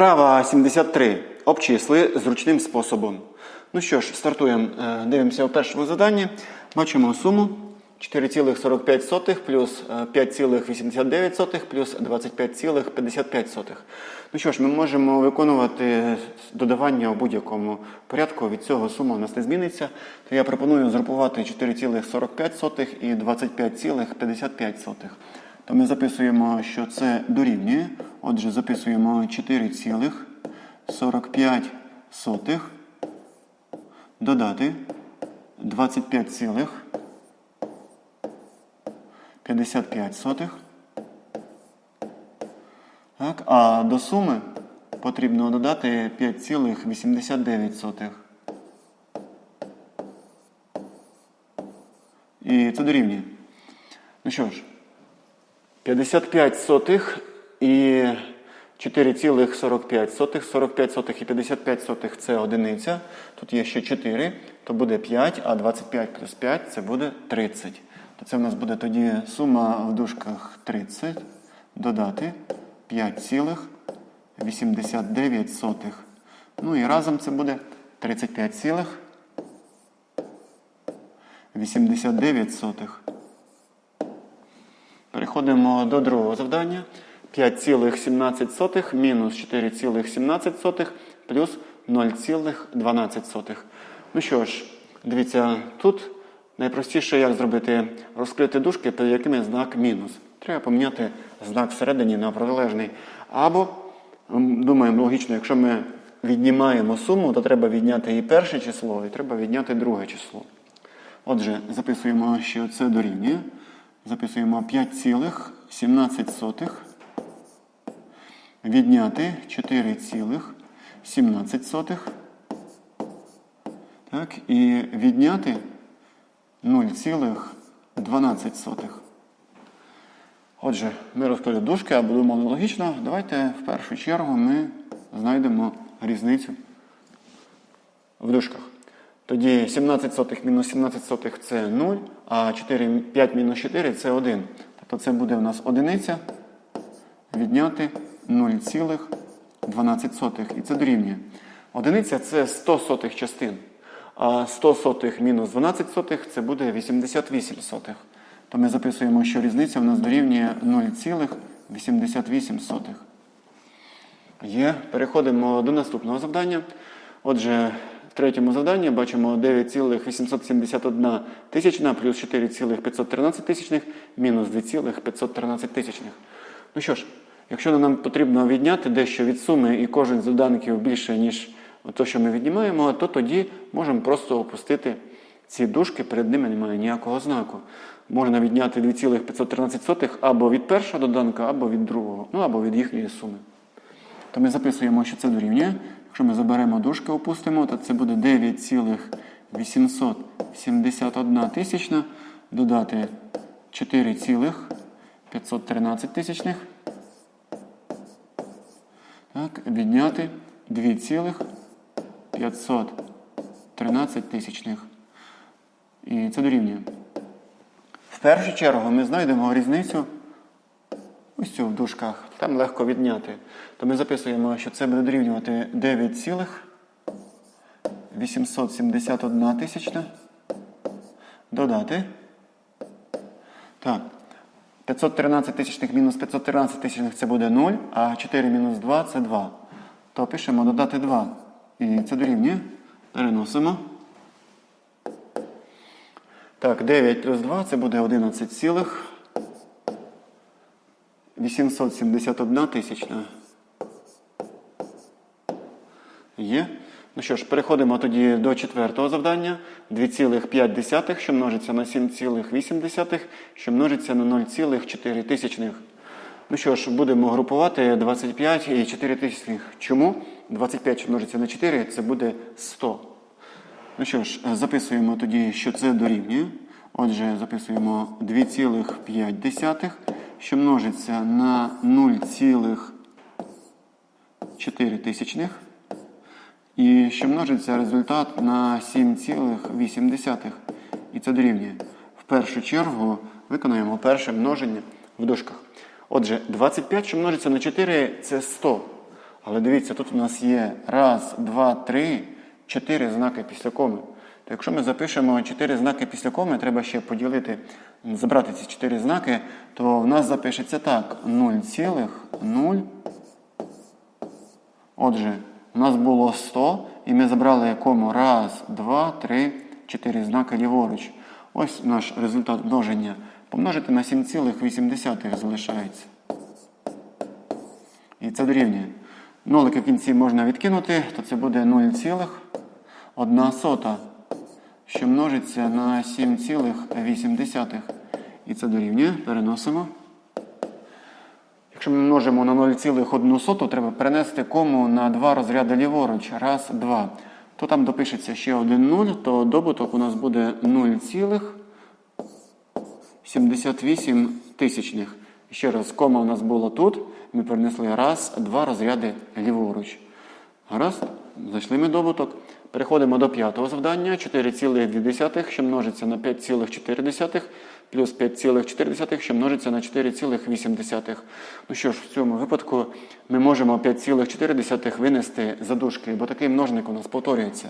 Вправа 73. Обчисли зручним способом. Ну що ж, стартуємо. Е, Дивимося у першому заданні. Бачимо суму 4,45 плюс е, 5,89 плюс 25,55. Ну що ж, ми можемо виконувати додавання у будь-якому порядку. Від цього сума у нас не зміниться. То я пропоную згрупувати 4,45 і 25,55. То ми записуємо, що це дорівнює. Отже, записуємо 4,45 додати 25,55. Так, а до суми потрібно додати 5,89. І це дорівнює. Ну що ж, 55 сотих і 4,45 сотих. 45 сотих і 55 сотих це одиниця. Тут є ще 4, то буде 5, а 25 плюс 5 це буде 30. То це в нас буде тоді сума в дужках 30 додати 5,89 сотих. Ну і разом це буде 35,89 сотих. Переходимо до другого завдання. 5,17 мінус 4,17 плюс 0,12. Ну що ж, дивіться, тут найпростіше як зробити розкрити дужки, перед якими знак мінус. Треба поміняти знак всередині на протилежний. Або, думаємо, логічно, якщо ми віднімаємо суму, то треба відняти і перше число, і треба відняти друге число. Отже, записуємо, що це дорівнює. Записуємо 5,17 відняти 4,17. Так, і відняти 0,12. Отже, ми розкрили дужки, або думали логічно. Давайте в першу чергу ми знайдемо різницю в дужках. Тоді 17 сотих мінус 17 сотих це 0, а 4, 5 мінус 4 це 1. Тобто це буде у нас одиниця відняти 0,12. І це дорівнює. Одиниця це 100 сотих частин. А 100 сотих мінус 12 сотих це буде 88 сотих. То ми записуємо, що різниця у нас дорівнює 0,88. Є. Переходимо до наступного завдання. Отже, в третьому завданні бачимо 9,871 тисячна плюс 4,513 тисячних мінус 2,513 тисячних. Ну що ж, якщо нам потрібно відняти дещо від суми і кожен з доданків більше, ніж те, що ми віднімаємо, то тоді можемо просто опустити ці дужки, перед ними немає ніякого знаку. Можна відняти 2,513 або від першого доданка, або від другого, ну або від їхньої суми. То ми записуємо, що це дорівнює. Якщо ми заберемо дужки, опустимо, то це буде 9,871 тисячна додати 4,513 тисячних. Так, відняти 2,513 тисячних. І це дорівнює. В першу чергу ми знайдемо різницю ось цю в дужках. Там легко відняти. То ми записуємо, що це буде дорівнювати 9,871 тисячна. Додати. Так. 513 тисячних мінус 513 тисячних це буде 0, а 4 мінус 2 це 2. То пишемо додати 2. І це дорівнює. Переносимо. Так, 9 плюс 2 це буде 11 цілих. 871 тисячна. Є. Ну що ж, переходимо тоді до четвертого завдання. 2,5, що множиться на 7,8, що множиться на 0,4 тисячних. Ну що ж, будемо групувати 25 і 4 тисячних. Чому? 25, що множиться на 4, це буде 100. Ну що ж, записуємо тоді, що це дорівнює. Отже, записуємо 2,5, що множиться на 0,4 тисячних. І що множиться результат на 7,8. І це дорівнює. В першу чергу виконаємо перше множення в дужках. Отже, 25, що множиться на 4, це 100. Але дивіться, тут у нас є раз, два, три, чотири знаки після коми. То якщо ми запишемо чотири знаки після коми, треба ще поділити, забрати ці чотири знаки, то в нас запишеться так: 0,0. Отже, у нас було 100, і ми забрали кому раз, два, три, чотири знаки ліворуч. Ось наш результат множення. Помножити на 7,8 залишається. І це дорівнює. Нолики в кінці можна відкинути, то це буде 0,1 сота, що множиться на 7,8. І це дорівнює. Переносимо. Якщо ми множимо на 0,1 соту, треба перенести кому на два розряди ліворуч. Раз, два. То там допишеться ще один 0, то добуток у нас буде 0,78 тисячних. Ще раз, кома у нас була тут. Ми перенесли раз, два розряди ліворуч. Гаразд, зайшли ми добуток. Переходимо до п'ятого завдання. 4,2, що множиться на 5,4, плюс 5,4, що множиться на 4,8. Ну що ж, в цьому випадку ми можемо 5,4 винести за дужки, бо такий множник у нас повторюється.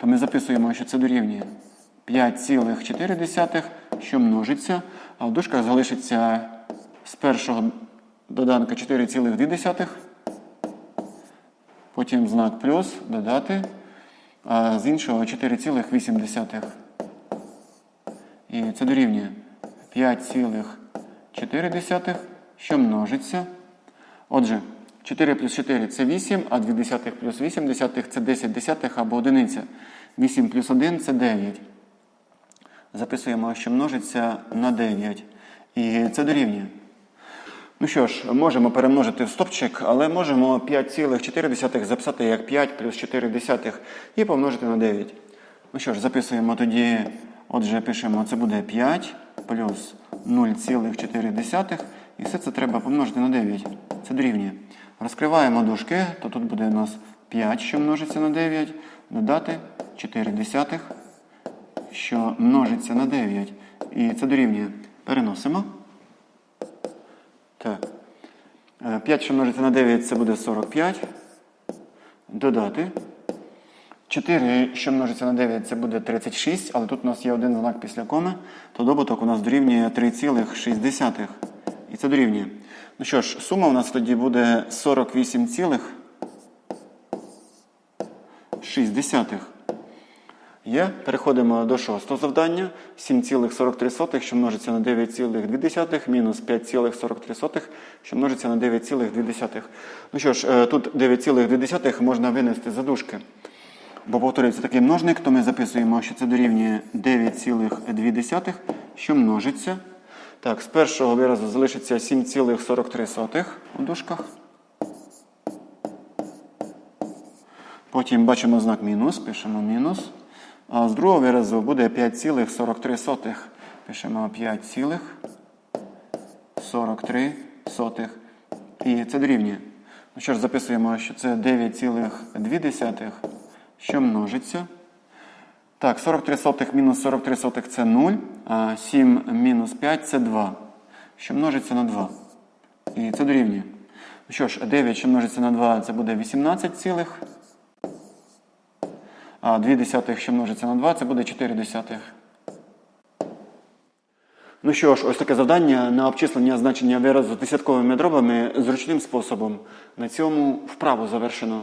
То ми записуємо, що це дорівнює 5,4, що множиться, а в дужках залишиться з першого доданка 4,2. Потім знак плюс додати, а з іншого 4,8. І це дорівнює 5,4, що множиться. Отже, 4 плюс 4 це 8, а 2 десятих плюс 8 десятих це 10 десятих або одиниця. 8 плюс 1 це 9. Записуємо, що множиться на 9. І це дорівнює. Ну що ж, можемо перемножити в стопчик, але можемо 5,4 записати як 5 плюс 4 і помножити на 9. Ну що ж, записуємо тоді, отже, пишемо, це буде 5 плюс 0,4. І все це треба помножити на 9. Це дорівнює. Розкриваємо дужки, то тут буде у нас 5, що множиться на 9, додати 4 десятих, що множиться на 9. І це дорівнює. Переносимо. Так. 5, що множиться на 9, це буде 45. Додати. 4, що множиться на 9, це буде 36, але тут у нас є один знак після коми, то добуток у нас дорівнює 3,6. І це дорівнює. Ну що ж, сума у нас тоді буде 48,6. Є. Переходимо до шостого завдання. 7,43, що множиться на 9,2, мінус 5,43, що множиться на 9,2. Ну що ж, е, тут 9,2 можна винести за дужки. Бо повторюється такий множник, то ми записуємо, що це дорівнює 9,2, що множиться. Так, з першого виразу залишиться 7,43 у дужках. Потім бачимо знак мінус, пишемо мінус. А з другого виразу буде 5,43. Пишемо 5,43. І це дорівнює. Ну що ж, записуємо, що це 9,2, що множиться. Так, 43 сотих мінус 43 сотих це 0, а 7 мінус 5 це 2, що множиться на 2. І це дорівнює. Ну що ж, 9, що множиться на 2, це буде 18 цілих. А 2 десятих, що множиться на 2, це буде 4 десятих. Ну що ж, ось таке завдання на обчислення значення виразу десятковими дробами зручним способом. На цьому вправу завершено.